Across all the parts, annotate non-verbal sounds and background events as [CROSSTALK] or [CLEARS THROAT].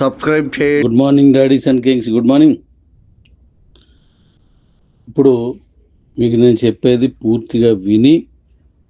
Subscribe చేయండి good morning daddies and kings good morning ఇప్పుడు మీకు నేను చెప్పేది పూర్తిగా విని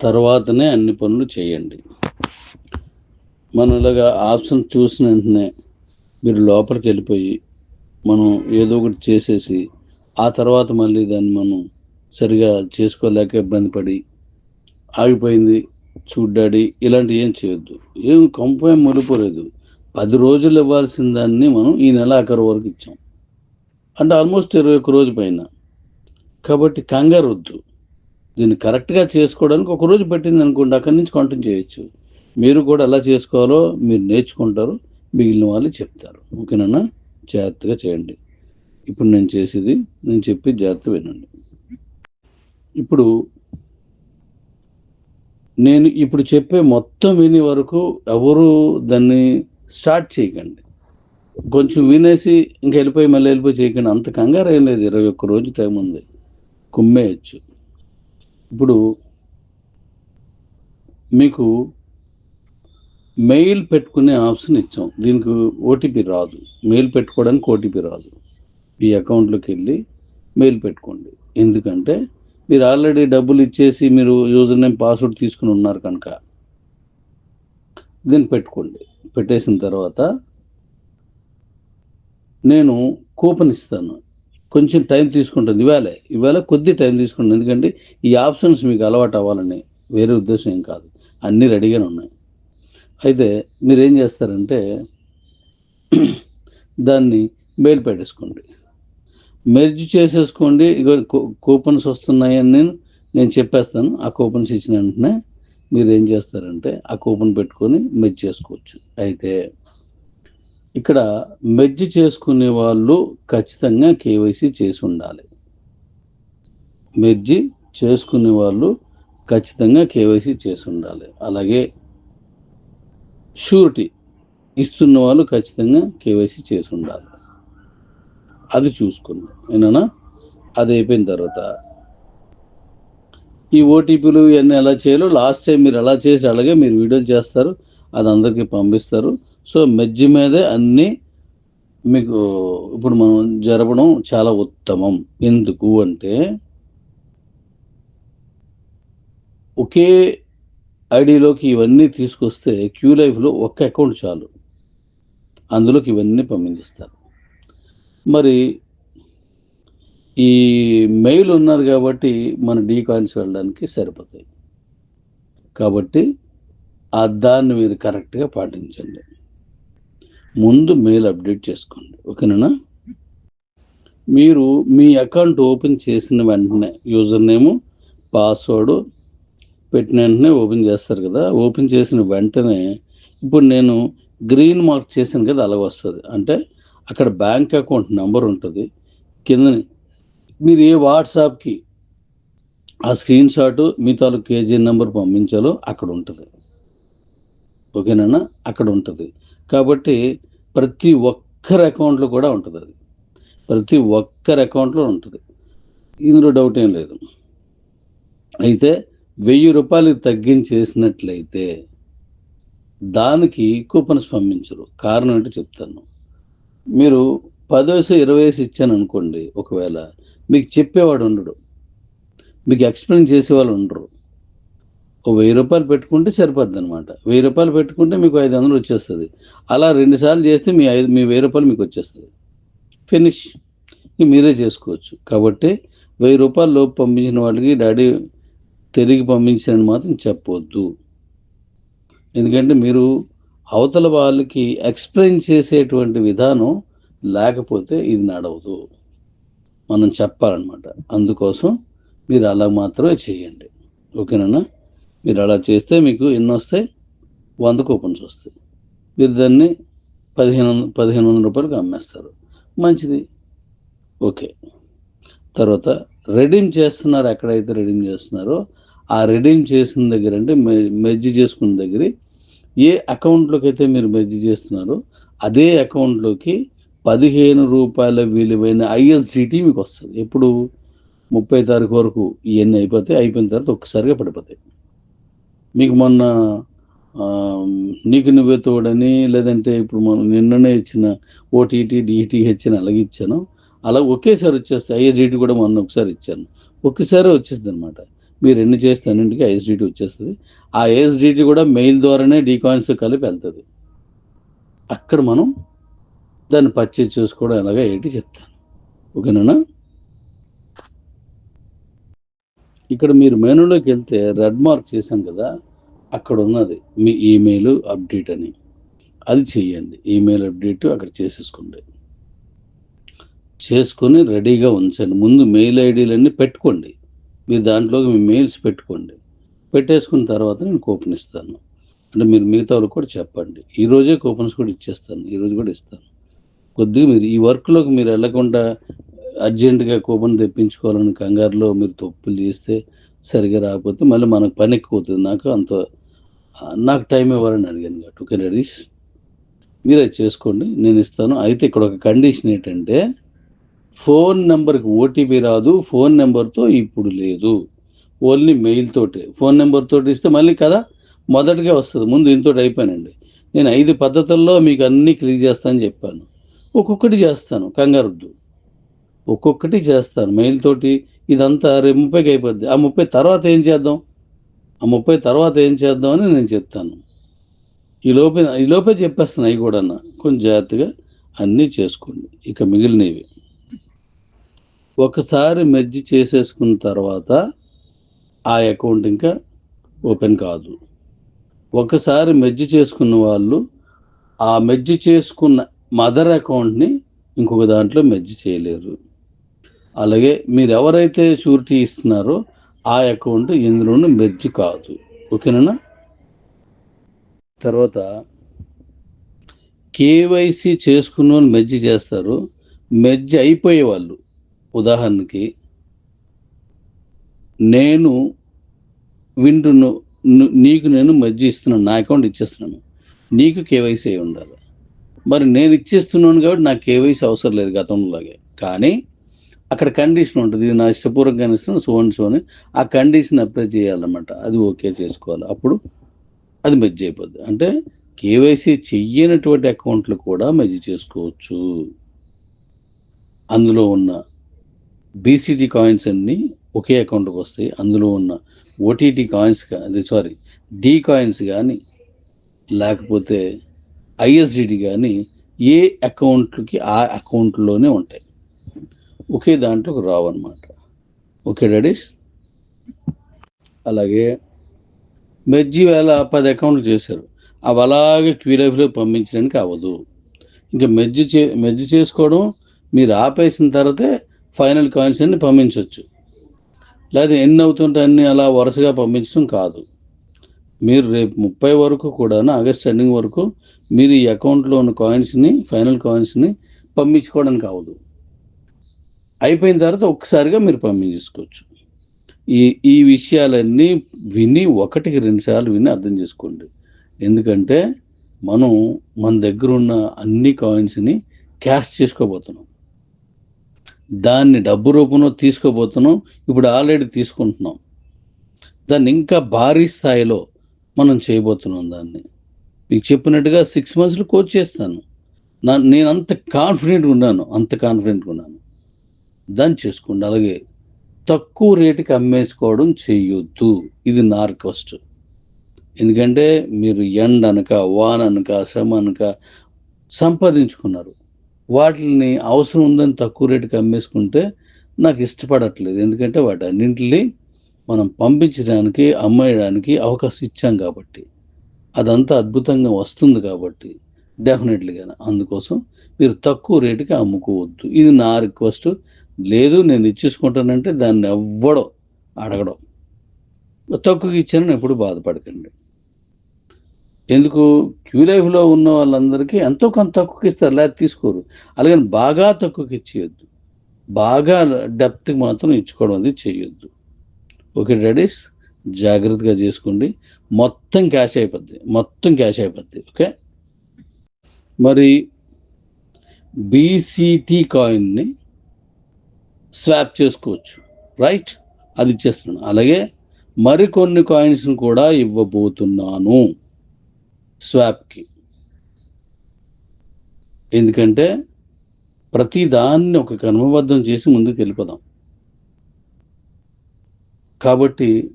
తర్వాతనే అన్ని పనులు చేయండి. మనం ఇలాగా ఆప్షన్ చూసిన వెంటనే మీరు లోపలికి వెళ్ళిపోయి మనం ఏదో ఒకటి చేసేసి ఆ తర్వాత మళ్ళీ దాన్ని మనం సరిగా చేసుకోలేక ఇబ్బంది పడి ఆగిపోయింది. చూడ్డాడి ఇలాంటివి ఏం చేయొద్దు. ఏం కంపేం మొలిపోలేదు పది రోజులు ఇవ్వాల్సిన దాన్ని మనం ఈ నెల ఆఖరి వరకు ఇచ్చాం. అంటే ఆల్మోస్ట్ ఇరవై ఒక్క రోజు పైన. కాబట్టి కంగారు వద్దు. దీన్ని కరెక్ట్గా చేసుకోవడానికి ఒక రోజు పట్టింది అనుకోండి అక్కడి నుంచి కంటిన్యూ చేయొచ్చు. మీరు కూడా ఎలా చేసుకోవాలో మీరు నేర్చుకుంటారు మిగిలిన వాళ్ళు చెప్తారు. ఓకేనా? జాగ్రత్తగా చేయండి. ఇప్పుడు నేను చేసేది నేను చెప్పి జాగ్రత్త వినండి. ఇప్పుడు నేను ఇప్పుడు చెప్పే మొత్తం విని వరకు ఎవరు దాన్ని స్టార్ట్ చేయకండి. కొంచెం వినేసి ఇంక వెళ్ళిపోయి మళ్ళీ వెళ్ళిపోయి చేయకండి. అంత కంగారు ఏం లేదు. ఇరవై ఒక్క రోజు టైం ఉంది. కుమ్మేయచ్చు. ఇప్పుడు మీకు మెయిల్ పెట్టుకునే ఆప్షన్ ఇచ్చాం. దీనికి ఓటీపీ రాదు. మెయిల్ పెట్టుకోవడానికి ఓటీపీ రాదు. ఈ అకౌంట్లోకి వెళ్ళి మెయిల్ పెట్టుకోండి. ఎందుకంటే మీరు ఆల్రెడీ డబ్బులు ఇచ్చేసి మీరు యూజర్ నేమ్ పాస్వర్డ్ తీసుకుని ఉన్నారు కనుక దీన్ని పెట్టుకోండి. పెట్టేసిన తర్వాత నేను కూపన్ ఇస్తాను. కొంచెం టైం తీసుకుంటుంది. ఇవాళ ఇవాళ కొద్ది టైం తీసుకుంటుంది. ఎందుకంటే ఈ ఆప్షన్స్ మీకు అలవాటు అవ్వాలని వేరే ఉద్దేశం ఏం కాదు. అన్నీ రెడీగానే ఉన్నాయి. అయితే మీరు ఏం చేస్తారంటే [CLEARS THROAT] దాన్ని మెయిల్ పెట్టేసుకోండి. మెర్జ్ చేసేసుకోండి. ఇక కూపన్స్ వస్తున్నాయని నేను నేను చెప్పేస్తాను. ఆ కూపన్స్ ఇచ్చిన వెంటనే మీరు ఏం చేస్తారంటే ఆ కూపన్ పెట్టుకొని మెజ్ చేసుకోవచ్చు. అయితే ఇక్కడ మెజ్ చేసుకునే వాళ్ళు ఖచ్చితంగా కేవైసీ చేసి ఉండాలి. మెర్జి చేసుకునే వాళ్ళు ఖచ్చితంగా కేవైసీ చేసి ఉండాలి. అలాగే షూరిటీ ఇస్తున్న వాళ్ళు ఖచ్చితంగా కేవైసీ చేసి ఉండాలి. అది చూసుకోండి. ఏనా అది అయిపోయిన తర్వాత ఈ ఓటీపీలు ఇవన్నీ ఎలా చేయాలో లాస్ట్ టైం మీరు ఎలా చేసి అలాగే మీరు వీడియో చేస్తారు అది అందరికీ పంపిస్తారు. సో మెజ్జి మీదే అన్నీ మీకు ఇప్పుడు మనం జరపడం చాలా ఉత్తమం. ఎందుకు అంటే ఒకే ఐడిలోకి ఇవన్నీ తీసుకొస్తే క్యూ లైఫ్లో ఒక్క అకౌంట్ చాలు. అందులోకి ఇవన్నీ పంపించేస్తారు. మరి ఈ మెయిల్ ఉన్నది కాబట్టి మన డీ కాయిన్స్ వెళ్ళడానికి సరిపోతాయి. కాబట్టి ఆ దాన్ని మీరు కరెక్ట్గా పాటించండి. ముందు మెయిల్ అప్డేట్ చేసుకోండి. ఓకేనా? మీరు మీ అకౌంట్ ఓపెన్ చేసిన వెంటనే యూజర్ నేము పాస్వర్డ్ పెట్టిన వెంటనే ఓపెన్ చేస్తారు కదా. ఓపెన్ చేసిన వెంటనే ఇప్పుడు నేను గ్రీన్ మార్క్ చేశాను కదా అలా వస్తుంది. అంటే అక్కడ బ్యాంక్ అకౌంట్ నెంబర్ ఉంటుంది. కింద మీరు ఏ వాట్సాప్కి ఆ స్క్రీన్ షాట్ మీ తాలూకు కేజీ నెంబర్ పంపించాలో అక్కడ ఉంటుంది. ఓకేనా అక్కడ ఉంటుంది. కాబట్టి ప్రతి ఒక్కరి అకౌంట్లో కూడా ఉంటుంది అది. ప్రతి ఒక్కరి అకౌంట్లో ఉంటుంది. ఇందులో డౌట్ ఏం లేదు. అయితే వెయ్యి రూపాయలు తగ్గించేసినట్లయితే దానికి కూపన్స్ పంపించరు. కారణం ఏంటో చెప్తాను. మీరు పదేసి ఇరవై వేసి ఇచ్చాను అనుకోండి ఒకవేళ మీకు చెప్పేవాడు ఉండడు. మీకు ఎక్స్ప్లెయిన్ చేసేవాళ్ళు ఉండరు. ఓ వెయ్యి రూపాయలు పెట్టుకుంటే సరిపోద్ది అనమాట వెయ్యి రూపాయలు పెట్టుకుంటే మీకు ఐదు వందలు వచ్చేస్తుంది. అలా రెండుసార్లు చేస్తే మీ ఐదు మీ వెయ్యి రూపాయలు మీకు వచ్చేస్తుంది. ఫినిష్. మీరే చేసుకోవచ్చు. కాబట్టి వెయ్యి రూపాయలు లోపు పంపించిన వాళ్ళకి డాడీ తిరిగి పంపించారని మాత్రం చెప్పవద్దు ఎందుకంటే మీరు అవతల వాళ్ళకి ఎక్స్ప్లెయిన్ చేసేటువంటి విధానం లేకపోతే ఇది నడవదు. మనం చెప్పాలన్నమాట. అందుకోసం మీరు అలా మాత్రమే చేయండి. ఓకేనా? మీరు అలా చేస్తే మీకు ఎన్ని వస్తాయి? వంద కూపన్స్ వస్తాయి. మీరు దాన్ని పదిహేను వంద- పదిహేను వందల రూపాయలకు అమ్మేస్తారు. మంచిది. ఓకే. తర్వాత రెడీమ్ చేస్తున్నారు. ఎక్కడైతే రెడీమ్ చేస్తున్నారో ఆ రెడీమ్ చేసిన దగ్గర అంటే మెర్జ్ చేసుకున్న దగ్గర ఏ అకౌంట్లోకి అయితే మీరు మెర్జ్ చేస్తున్నారో అదే అకౌంట్లోకి పదిహేను రూపాయల విలువైన ఐఎస్జిటి మీకు వస్తుంది ఎప్పుడు ముప్పై తారీఖు వరకు ఇవన్నీ అయిపోతాయి అయిపోయిన తర్వాత ఒక్కసారిగా పడిపోతాయి. మీకు మొన్న నీకు నువ్వే తోడని లేదంటే ఇప్పుడు మనం నిన్ననే ఇచ్చిన ఓటీటీ డిటిహెచ్ అని అలాగే ఇచ్చాను. అలా ఒకేసారి వచ్చేస్తాయి. ఐఎస్డిటీ కూడా మొన్న ఒకసారి ఇచ్చాను. ఒకేసారి వచ్చేస్తుంది అనమాట మీరు ఎన్ని చేస్తే అన్నింటికి ఐఎస్డిటీ వచ్చేస్తుంది. ఆ ఐఎస్డిటీ కూడా మెయిల్ ద్వారానే డీకాయిన్స్ కలిపి వెళ్తుంది. అక్కడ మనం దాన్ని పర్చేజ్ చేసుకోవడం ఎలాగా ఏంటి చెప్తాను. ఓకేనా? ఇక్కడ మీరు మెనూలోకి వెళ్తే రెడ్ మార్క్ చేశాం కదా అక్కడ ఉన్నది మీ ఈమెయిల్ అప్డేట్ అని. అది చేయండి ఈమెయిల్ అప్డేట్ అక్కడ చేసేసుకోండి. చేసుకొని రెడీగా ఉంచండి. ముందు మెయిల్ ఐడీలన్నీ పెట్టుకోండి. మీరు దాంట్లోకి మీ మెయిల్స్ పెట్టుకోండి. పెట్టేసుకున్న తర్వాత నేను కూపన్ ఇస్తాను. అంటే మీరు మిగతా వాళ్ళకి కూడా చెప్పండి. ఈరోజే కూపన్స్ కూడా ఇచ్చేస్తాను. ఈరోజు కూడా ఇస్తాను. కొద్దిగా మీరు ఈ వర్క్లోకి మీరు వెళ్ళకుండా అర్జెంటుగా కూపన్ తెప్పించుకోవాలని కంగారులో మీరు తప్పులు చేస్తే సరిగా రాకపోతే మళ్ళీ మనకు పని ఎక్కువవుతుంది. నాకు అంత నాకు టైం ఇవ్వాలని అడిగాను కాబట్టి. ఓకే రెడీస్ మీరు అది చేసుకోండి నేను ఇస్తాను. అయితే ఇక్కడ ఒక కండిషన్ ఏంటంటే ఫోన్ నెంబర్కి ఓటీపీ రాదు ఫోన్ నెంబర్తో ఇప్పుడు లేదు. ఓన్లీ మెయిల్ తోటి. ఫోన్ నెంబర్ తోటి ఇస్తే మళ్ళీ కదా మొదటిగా వస్తుంది. ముందు ఇంతోటి అయిపోయానండి నేను ఐదు పద్ధతుల్లో మీకు అన్నీ క్లియర్ చేస్తానని చెప్పాను. ఒక్కొక్కటి చేస్తాను కంగారుద్దు. ఒక్కొక్కటి చేస్తాను మెయిల్ తోటి ఇదంతా రేపు ముప్పైకి అయిపోద్ది. ఆ ముప్పై తర్వాత ఏం చేద్దాం? ఆ ముప్పై తర్వాత ఏం చేద్దాం అని నేను చెప్తాను. ఈ లోపే ఈ లోపే చెప్పేస్తాను అవి కూడా కొంచెం జాగ్రత్తగా అన్నీ చేసుకోండి. ఇక మిగిలినవి. ఒకసారి మెజ్జి చేసేసుకున్న తర్వాత ఆ అకౌంట్ ఇంకా ఓపెన్ కాదు. ఒకసారి మెజ్జి చేసుకున్న వాళ్ళు ఆ మెజ్జి చేసుకున్న మదర్ అకౌంట్ని ఇంకొక దాంట్లో మెర్జ్ చేయలేరు. అలాగే మీరు ఎవరైతే షూరిటీ ఇస్తున్నారో ఆ అకౌంట్ ఇందులోనూ మెర్జ్ కాదు. ఓకేనా? తర్వాత కేవైసీ చేసుకున్న వాళ్ళు మెర్జ్ చేస్తారు. మెర్జ్ అయిపోయే వాళ్ళు. ఉదాహరణకి నేను వింటును నీకు నేను మెర్జ్ ఇస్తున్నాను నా అకౌంట్ ఇచ్చేస్తున్నాను. నీకు కేవైసీ అయి ఉండాలి. మరి నేను ఇచ్చేస్తున్నాను కాబట్టి నాకు కేవైసీ అవసరం లేదు గతంలోలాగే కానీ అక్కడ కండిషన్ ఉంటుంది. ఇది నా ఇష్టపూర్వకంగా ఇస్తున్నాను సో అండ్ సో అని ఆ కండిషన్ అప్లై చేయాలన్నమాట. అది ఓకే చేసుకోవాలి. అప్పుడు అది మెజ్ అయిపోద్ది. అంటే కేవైసీ చెయ్యనటువంటి అకౌంట్లు కూడా మెజ్ చేసుకోవచ్చు. అందులో ఉన్న బీసీటీ కాయిన్స్ అన్నీ ఒకే అకౌంట్కి వస్తాయి. అందులో ఉన్న ఓటీటీ కాయిన్స్ కానీ సారీ డీ కాయిన్స్ కానీ లేకపోతే ఐఎస్డిడి కానీ ఏ అకౌంట్కి ఆ అకౌంట్లోనే ఉంటాయి. ఒకే దాంట్లోకి రావు అనమాట ఓకే డాడీస్? అలాగే మెర్జీ వేళ పది అకౌంట్లు చేశారు. అవి అలాగే క్యూలైఫ్లో పంపించడానికి అవ్వదు. ఇంకా మెర్జ్ చే మెర్జ్ చేసుకోవడం మీరు ఆపేసిన తర్వాతే ఫైనల్ కాయిన్స్ అన్ని పంపించవచ్చు లేదా ఎన్ని అవుతుంటే అన్ని అలా వరుసగా పంపించడం కాదు. మీరు రేపు ముప్పై వరకు కూడా ఆగస్ట్ ఎండింగ్ వరకు మీరు ఈ అకౌంట్లో ఉన్న కాయిన్స్ని ఫైనల్ కాయిన్స్ని పంపించుకోవడానికి అవ్వదు. అయిపోయిన తర్వాత ఒక్కసారిగా మీరు పంపించేసుకోవచ్చు ఈ ఈ విషయాలన్నీ విని ఒకటికి రెండు సార్లు విని అర్థం చేసుకోండి. ఎందుకంటే మనం మన దగ్గర ఉన్న అన్ని కాయిన్స్ని క్యాష్ చేసుకోబోతున్నాం. దాన్ని డబ్బు రూపంలో తీసుకోబోతున్నాం. ఇప్పుడు ఆల్రెడీ తీసుకుంటున్నాం. దాన్ని ఇంకా భారీ స్థాయిలో మనం చేయబోతున్నాం దాన్ని. మీకు చెప్పినట్టుగా సిక్స్ మంత్స్లో కోచ్ చేస్తాను. నా నేను అంత కాన్ఫిడెంట్గా ఉన్నాను అంత కాన్ఫిడెంట్గా ఉన్నాను. దాన్ని చేసుకోండి. అలాగే తక్కువ రేటుకి అమ్మేసుకోవడం చేయొద్దు ఇది నా రిక్వెస్ట్ ఎందుకంటే మీరు ఎండ అనక వాన అనక శ్రమ అనక సంపాదించుకున్నారు. వాటిని అవసరం ఉందని తక్కువ రేటుకి అమ్మేసుకుంటే నాకు ఇష్టపడట్లేదు. ఎందుకంటే వాటి అన్నింటినీ మనం పంపించడానికి అమ్మేయడానికి అవకాశం ఇచ్చాం కాబట్టి. అదంతా అద్భుతంగా వస్తుంది కాబట్టి డెఫినెట్లీగా అందుకోసం మీరు తక్కువ రేటుకి అమ్ముకోవద్దు. ఇది నా రిక్వెస్ట్. లేదు నేను ఇచ్చేసుకుంటానంటే దాన్ని ఎవ్వడం అడగడం. తక్కువకి ఇచ్చానని ఎప్పుడు బాధపడకండి. ఎందుకు? క్యూ లైఫ్లో ఉన్న వాళ్ళందరికీ ఎంతో కొంత తక్కువకి ఇస్తారు. లేదా తీసుకోరు. అలాగని బాగా తక్కువకి ఇచ్చేయొద్దు. బాగా డెప్త్కి మాత్రం ఇచ్చుకోవడం అది చేయొద్దు. ఓకే డాడీస్ జాగ్రత్తగా చేసుకోండి. మొత్తం క్యాష్ అయిపోద్ది. మొత్తం క్యాష్ అయిపోద్ది. ఓకే? మరి బీసీటీ కాయిన్ని స్వాప్ చేసుకోవచ్చు. రైట్? అది ఇచ్చేస్తున్నాను. అలాగే మరికొన్ని కాయిన్స్ని కూడా ఇవ్వబోతున్నాను స్వాప్కి. ఎందుకంటే ప్రతి దాన్ని ఒక క్రమబద్ధం చేసి ముందుకు వెళ్ళిపోదాం కాబట్టి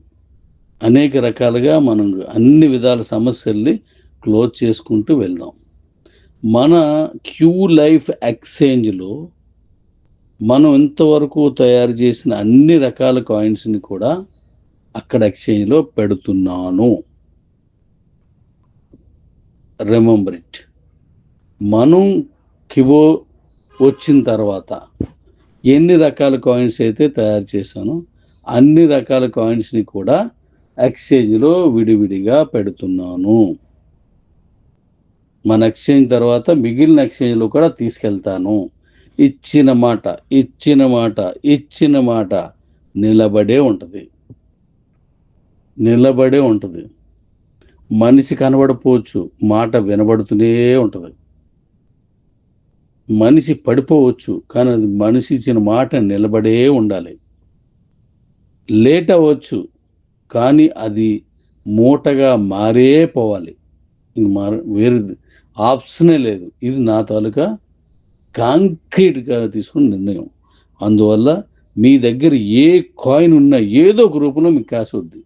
అనేక రకాలుగా మనం అన్ని విధాల సమస్యల్ని క్లోజ్ చేసుకుంటూ వెళ్దాం. మన క్యూ లైఫ్ ఎక్స్చేంజ్లో మనం ఇంతవరకు తయారు చేసిన అన్ని రకాల కాయిన్స్ని కూడా అక్కడ ఎక్స్చేంజ్లో పెడుతున్నాను. రిమంబర్ ఇట్ మనం కివో వచ్చిన తర్వాత ఎన్ని రకాల కాయిన్స్ అయితే తయారు చేశానో అన్ని రకాల కాయిన్స్ని కూడా ఎక్స్చేంజ్లో విడివిడిగా పెడుతున్నాను. మన ఎక్స్చేంజ్ తర్వాత మిగిలిన ఎక్స్చేంజ్లో కూడా తీసుకెళ్తాను. ఇచ్చిన మాట ఇచ్చిన మాట ఇచ్చిన మాట నిలబడే ఉంటుంది. నిలబడే ఉంటుంది. మనిషి కనబడపోవచ్చు మాట వినబడుతూనే ఉంటుంది. మనిషి పడిపోవచ్చు కానీ అది మనిషి ఇచ్చిన మాట నిలబడే ఉండాలి. లేట్ అవ్వచ్చు కానీ అది మూటగా మారే పోవాలి. ఇంక మార వేరే ఆప్షనే లేదు. ఇది నా తాలూకా కాంక్రీట్గా తీసుకున్న నిర్ణయం. అందువల్ల మీ దగ్గర ఏ కాయిన్ ఉన్నా ఏదో ఒక రూపంలో మీకు క్యాష్ వద్ది.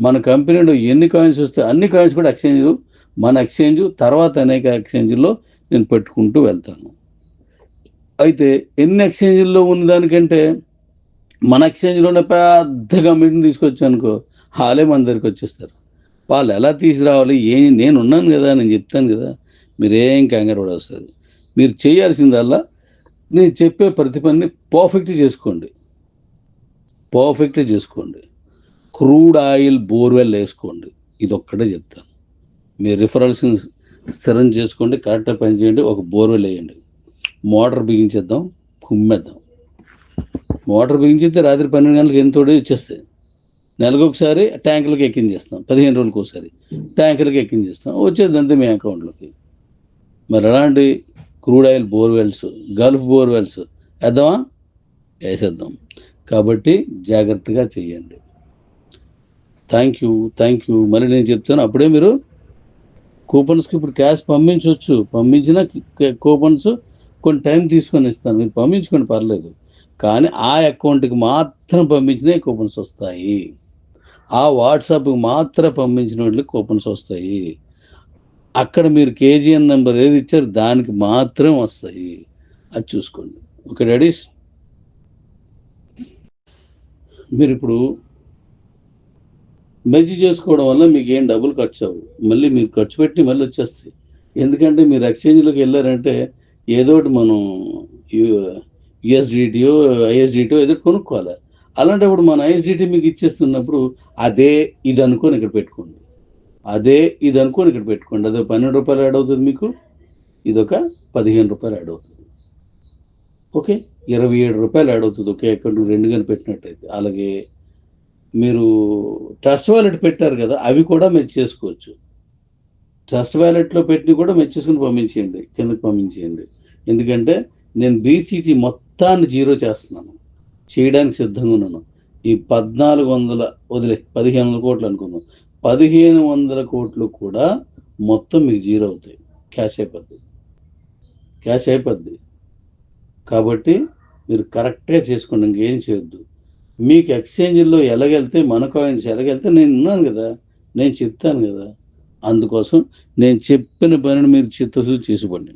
మన కంపెనీలో ఎన్ని కాయిన్స్ వస్తే అన్ని కాయిన్స్ కూడా ఎక్స్చేంజ్ మన ఎక్స్చేంజ్ తర్వాత అనేక ఎక్స్చేంజ్లో నేను పెట్టుకుంటూ వెళ్తాను. అయితే ఎన్ని ఎక్స్చేంజ్ల్లో ఉన్న దానికంటే మన ఎక్స్చేంజ్లోనే పెద్ద కంపెనీని తీసుకొచ్చాను అనుకో వాళ్ళే మన దగ్గరికి వచ్చేస్తారు. వాళ్ళు ఎలా తీసుకురావాలి? ఏ నేను ఉన్నాను కదా నేను చెప్తాను కదా మీరేం కంగారు కూడా వస్తుంది మీరు చేయాల్సిందల్లా నేను చెప్పే ప్రతి పనిని పర్ఫెక్ట్ చేసుకోండి. పర్ఫెక్ట్ చేసుకోండి. క్రూడ్ ఆయిల్ బోర్వెల్ వేసుకోండి. ఇది ఒక్కటే చెప్తాను. మీరు రిఫరల్స్ని స్థిరం చేసుకోండి కరెక్ట్గా పని చేయండి ఒక బోర్వెల్ వేయండి. మోటార్ బిగించేద్దాం కుమ్మేద్దాం. మోటార్ బిగించితే రాత్రి పన్నెండు గంటలకు ఎంతోడో ఇచ్చేస్తాయి. నెలకు ఒకసారి ట్యాంకులకు ఎక్కించేస్తాం పదిహేను రోజులకు ఒకసారి. ట్యాంకులకు ఎక్కించేస్తాం వచ్చేది అంతే మీ అకౌంట్లోకి. మరి అలాంటి crude oil borewells Gulf borewells వేద్దామా? వేసేద్దాం. కాబట్టి జాగ్రత్తగా చేయండి. థ్యాంక్ యూ థ్యాంక్ యూ మరి నేను చెప్తాను అప్పుడే మీరు కూపన్స్కి ఇప్పుడు క్యాష్ పంపించవచ్చు పంపించిన కూపన్స్ కొన్ని టైం తీసుకొని ఇస్తాను. మీరు పంపించుకోండి పర్లేదు. కానీ ఆ అకౌంట్కి మాత్రం పంపించినవి కూపన్స్ వస్తాయి. ఆ వాట్సాప్కి మాత్రం పంపించిన వాళ్ళకి కూపన్స్ వస్తాయి. అక్కడ మీరు కేజీఎన్ నెంబర్ ఏది ఇచ్చారు దానికి మాత్రం వస్తాయి. అది చూసుకోండి. Okay daddies? మీరు ఇప్పుడు మెజ్జి చేసుకోవడం వల్ల మీకు ఏం డబ్బులు ఖర్చు అవ్వు మళ్ళీ మీరు ఖర్చు పెట్టి మళ్ళీ వచ్చేస్తాయి. ఎందుకంటే మీరు ఎక్స్చేంజ్లోకి వెళ్ళారంటే ఏదో ఒకటి మనం యుఎస్డిటియో ఐఎస్డిటియో ఏదో కొనుక్కోవాలి. అలాంటప్పుడు మన ఐఎస్డిటీ మీకు ఇచ్చేస్తున్నప్పుడు అదే ఇది అనుకొని ఇక్కడ పెట్టుకోండి. అదే ఇది అనుకొని ఇక్కడ పెట్టుకోండి. అదే పన్నెండు రూపాయలు యాడ్ అవుతుంది మీకు. ఇదొక పదిహేను రూపాయలు యాడ్ అవుతుంది. ఓకే? ఇరవై ఏడు రూపాయలు యాడ్ అవుతుంది ఒకే అకౌంట్ రెండు కానీ పెట్టినట్టయితే. అలాగే మీరు ట్రస్ట్ వ్యాలెట్ పెట్టారు కదా అవి కూడా మీరు చేసుకోవచ్చు. ట్రస్ట్ వ్యాలెట్లో పెట్టి కూడా మీరు చేసుకుని పంపించేయండి. కిందకి పంపించేయండి. ఎందుకంటే నేను బీసీటీ మొత్తం మొత్తాన్ని జీరో చేస్తున్నాను. చేయడానికి సిద్ధంగా ఉన్నాను. ఈ పద్నాలుగు వందల వదిలే పదిహేను వందల కోట్లు అనుకుందాం. పదిహేను వందల కోట్లు కూడా మొత్తం మీకు జీరో అవుతాయి. క్యాష్ అయిపోద్ది. క్యాష్ అయిపోద్ది. కాబట్టి మీరు కరెక్ట్గా చేసుకోండి. ఇంకేం చేయొద్దు. మీకు ఎక్స్చేంజ్లో ఎలాగెళ్తే మన కాయిన్స్ ఎలాగెళ్తే నేను ఉన్నాను కదా. నేను చెప్తాను కదా. అందుకోసం నేను చెప్పిన పనిని మీరు చిత్తశుద్ధి చేసుకోండి.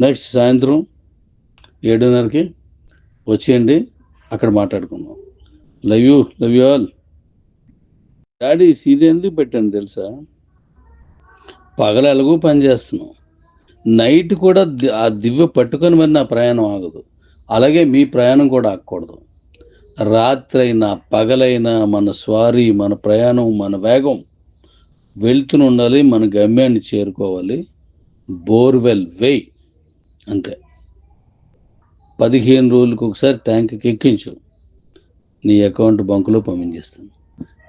నెక్స్ట్ సాయంత్రం ఏడున్నరకి వచ్చేయండి అక్కడ మాట్లాడుకుందాం. Love you love you all daddy ఇది ఎందుకు పెట్టాను తెలుసా? పగలు ఎలాగో పని చేస్తున్నాం నైట్ కూడా ఆ దివ్య పట్టుకొని మరి నా ప్రయాణం ఆగదు. అలాగే మీ ప్రయాణం కూడా ఆగకూడదు. రాత్రైనా పగలైనా మన స్వారీ మన ప్రయాణం మన వేగం వెళ్తూనే ఉండాలి మన గమ్యాన్ని చేరుకోవాలి. బోర్వెల్ వే అంతే. పదిహేను రోజులకు ఒకసారి ట్యాంక్కి ఎక్కించు నీ అకౌంట్ బంకులో పంపించేస్తాను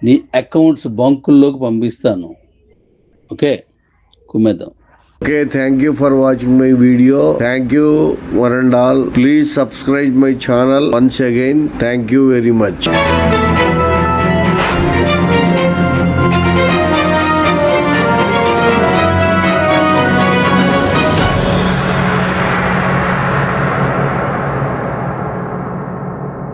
నీ అకౌంట్స్ బంకుల్లోకి పంపిస్తాను ఓకే కుమ్మేద్దాం Okay, thank you for watching my video. Thank you, one and all. Please subscribe my channel once again. Thank you very much.